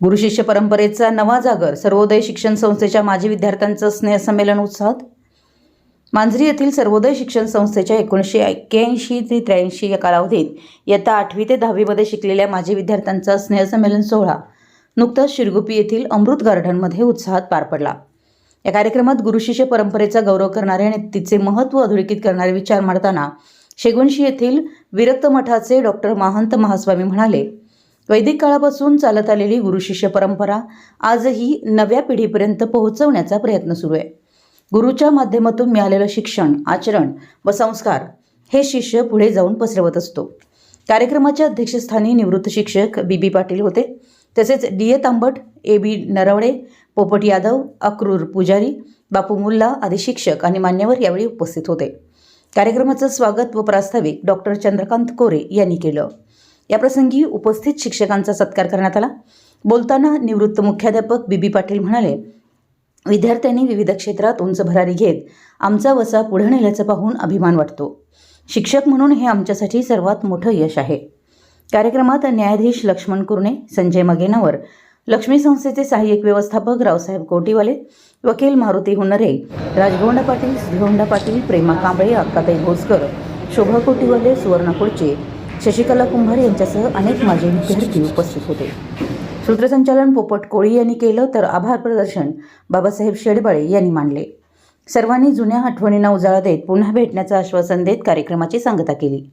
गुरुशिष्य परंपरेचा नवा जागर सर्वोदय शिक्षण संस्थेच्या माजी विद्यार्थ्यांचं स्नेहसंमेलन उत्साहात. मांजरी येथील सर्वोदय शिक्षण संस्थेच्या एकोणीसशे एक्क्याऐंशी ते त्र्याऐंशी या कालावधीत इयत्ता आठवी ते दहावीमध्ये शिकलेल्या माजी विद्यार्थ्यांचा स्नेहसंमेलन सोहळा नुकताच शिरगुपी येथील अमृत गार्डनमध्ये उत्साहात पार पडला. या कार्यक्रमात गुरुशिष्य परंपरेचा गौरव करणारे आणि तिचे महत्त्व अधोरेखित करणारे विचार मांडताना शेगुणशी येथील विरक्त मठाचे डॉक्टर महंत महास्वामी म्हणाले वैदिक काळापासून चालत आलेली गुरुशिष्य परंपरा आजही नव्या पिढीपर्यंत पोहोचवण्याचा प्रयत्न सुरू आहे. गुरुच्या माध्यमातून मिळालेलं शिक्षण आचरण व संस्कार हे शिष्य पुढे जाऊन पसरवत असतो. कार्यक्रमाच्या अध्यक्षस्थानी निवृत्त शिक्षक बी बी पाटील होते. तसेच D A Tambat A B Narwade पोपट यादव अक्रूर पुजारी बापू मुल्ला आदी शिक्षक आणि मान्यवर यावेळी उपस्थित होते. कार्यक्रमाचं स्वागत व प्रास्ताविक डॉक्टर चंद्रकांत कोरे यांनी केलं. याप्रसंगी उपस्थित शिक्षकांचा सत्कार करण्यात आला. बोलताना निवृत्त मुख्याध्यापक बी बी पाटील म्हणाले विद्यार्थ्यांनी विविध क्षेत्रात उंच भरारी घेत आमचा वसा पुढे नेल्याचं पाहून अभिमान वाटतो. शिक्षक म्हणून हे आमच्यासाठी सर्वात मोठं यश आहे. कार्यक्रमात न्यायाधीश लक्ष्मण कुरणे संजय मगेनावर लक्ष्मी संस्थेचे सहाय्यक व्यवस्थापक रावसाहेब कोटीवाले वकील मारुती हुनरे राजगोंडा पाटील श्रीगोंडा पाटील प्रेमा कांबळे अक्काताई भोसकर शोभा कोटीवाले सुवर्णा कुडचे शशिकला कुंभार यांच्यासह अनेक माजी विद्यार्थी उपस्थित होते. सूत्रसंचालन पोपट कोळी यांनी केलं तर आभार प्रदर्शन बाबासाहेब शेडबाळे यांनी मांडले. सर्वांनी जुन्या आठवणींना उजाळा देत पुन्हा भेटण्याचं आश्वासन देत कार्यक्रमाची सांगता केली.